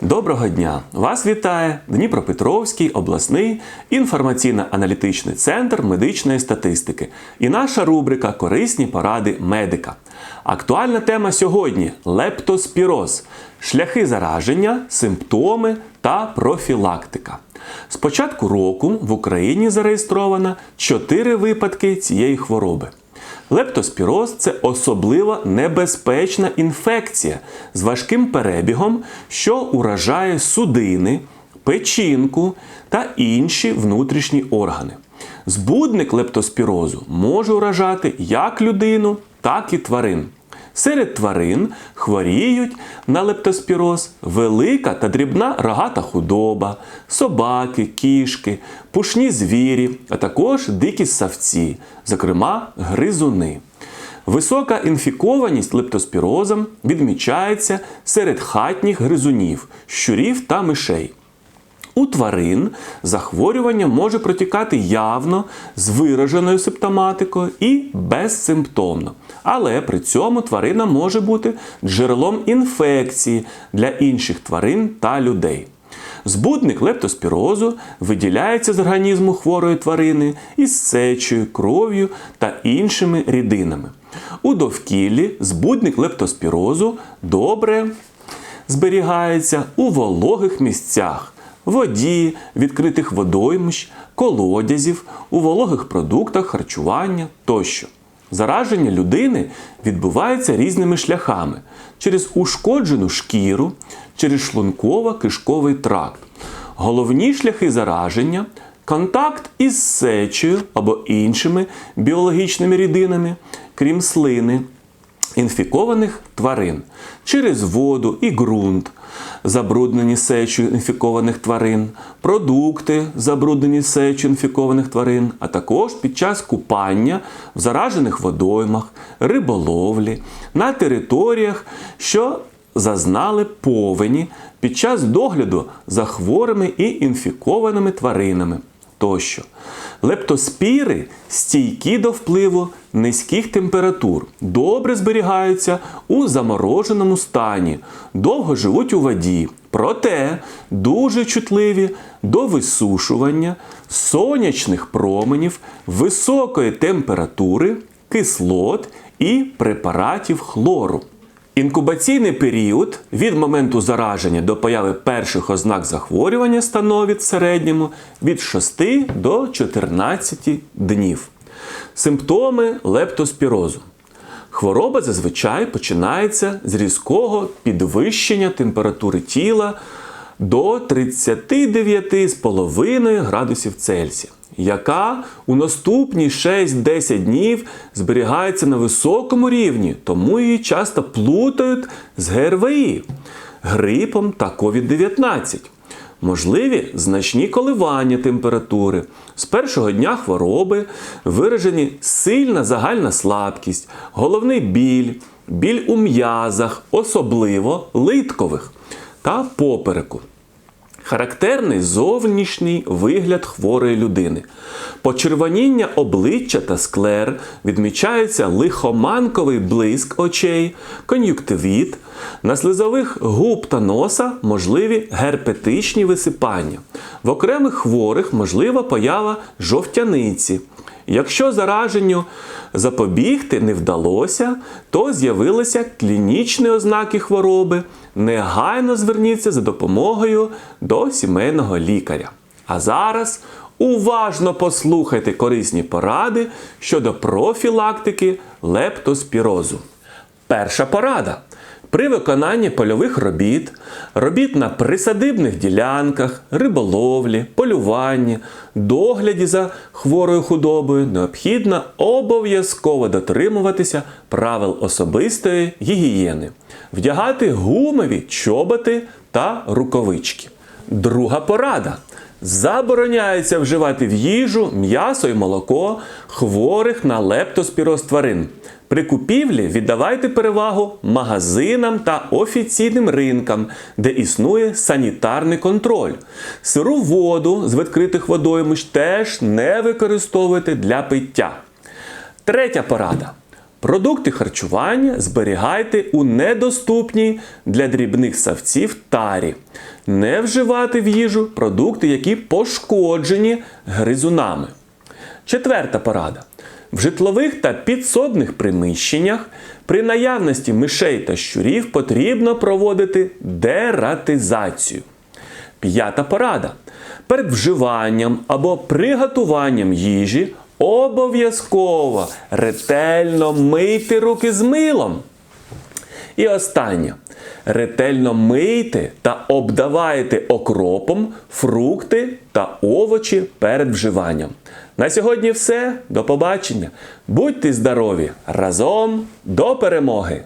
Доброго дня! Вас вітає Дніпропетровський обласний інформаційно-аналітичний центр медичної статистики і наша рубрика Корисні поради медика. Актуальна тема сьогодні лептоспіроз, шляхи зараження, симптоми та профілактика. З початку року в Україні зареєстровано 4 випадки цієї хвороби. Лептоспіроз це особливо небезпечна інфекція з важким перебігом, що уражає судини, печінку та інші внутрішні органи. Збудник лептоспірозу може уражати як людину, так і тварин. Серед тварин хворіють на лептоспіроз велика та дрібна рогата худоба, собаки, кішки, пушні звірі, а також дикі савці, зокрема гризуни. Висока інфікованість лептоспірозом відмічається серед хатніх гризунів, щурів та мишей. У тварин захворювання може протікати явно з вираженою симптоматикою і безсимптомно. Але при цьому тварина може бути джерелом інфекції для інших тварин та людей. Збудник лептоспірозу виділяється з організму хворої тварини із сечею, кров'ю та іншими рідинами. У довкіллі збудник лептоспірозу добре зберігається у вологих місцях воді, відкритих водоймищ, колодязів, у вологих продуктах харчування тощо. Зараження людини відбувається різними шляхами через ушкоджену шкіру, через шлунково-кишковий тракт. Головні шляхи зараження контакт із сечею або іншими біологічними рідинами, крім слини, інфікованих тварин через воду і ґрунт, забруднені сечею інфікованих тварин, продукти, забруднені сечею інфікованих тварин, а також під час купання в заражених водоймах, риболовлі, на територіях, що зазнали повені під час догляду за хворими і інфікованими тваринами тощо. Лептоспіри стійкі до впливу низьких температур, добре зберігаються у замороженому стані, довго живуть у воді, проте дуже чутливі до висушування, сонячних променів, високої температури, кислот і препаратів хлору. Інкубаційний період від моменту зараження до появи перших ознак захворювання становить в середньому від 6 до 14 днів. Симптоми лептоспірозу. Хвороба зазвичай починається з різкого підвищення температури тіла до 39,5 градусів Цельсія яка у наступні 6-10 днів зберігається на високому рівні, тому її часто плутають з ГРВІ, грипом та COVID-19. Можливі значні коливання температури. З першого дня хвороби виражені сильна загальна слабкість, головний біль, біль у м'язах, особливо литкових та попереку. Характерний зовнішній вигляд хворої людини. Почервоніння обличчя та склер відмічається лихоманковий блиск очей, кон'юктивіт, на слизових губ та носа можливі герпетичні висипання. В окремих хворих можлива поява жовтяниці. Якщо зараженню запобігти не вдалося, то з'явилися клінічні ознаки хвороби. Негайно зверніться за допомогою до сімейного лікаря. А зараз уважно послухайте корисні поради щодо профілактики лептоспірозу. Перша порада. При виконанні польових робіт, робіт на присадибних ділянках, риболовлі, полюванні, догляді за хворою худобою необхідно обов'язково дотримуватися правил особистої гігієни, вдягати гумові чоботи та рукавички. Друга порада. Забороняється вживати в їжу м'ясо і молоко хворих на лептоспіроз тварин. При купівлі віддавайте перевагу магазинам та офіційним ринкам, де існує санітарний контроль. Сиру воду з відкритих водоймищ теж не використовуйте для пиття. Третя порада. Продукти харчування зберігайте у недоступній для дрібних савців тарі. не вживати в їжу продукти, які пошкоджені гризунами. Четверта порада. В житлових та підсобних приміщеннях при наявності мишей та щурів потрібно проводити дератизацію. П'ята порада. Перед вживанням або приготуванням їжі обов'язково ретельно мийте руки з милом. І останнє. Ретельно мийте та обдавайте окропом фрукти та овочі перед вживанням. На сьогодні все. До побачення. Будьте здорові! Разом до перемоги!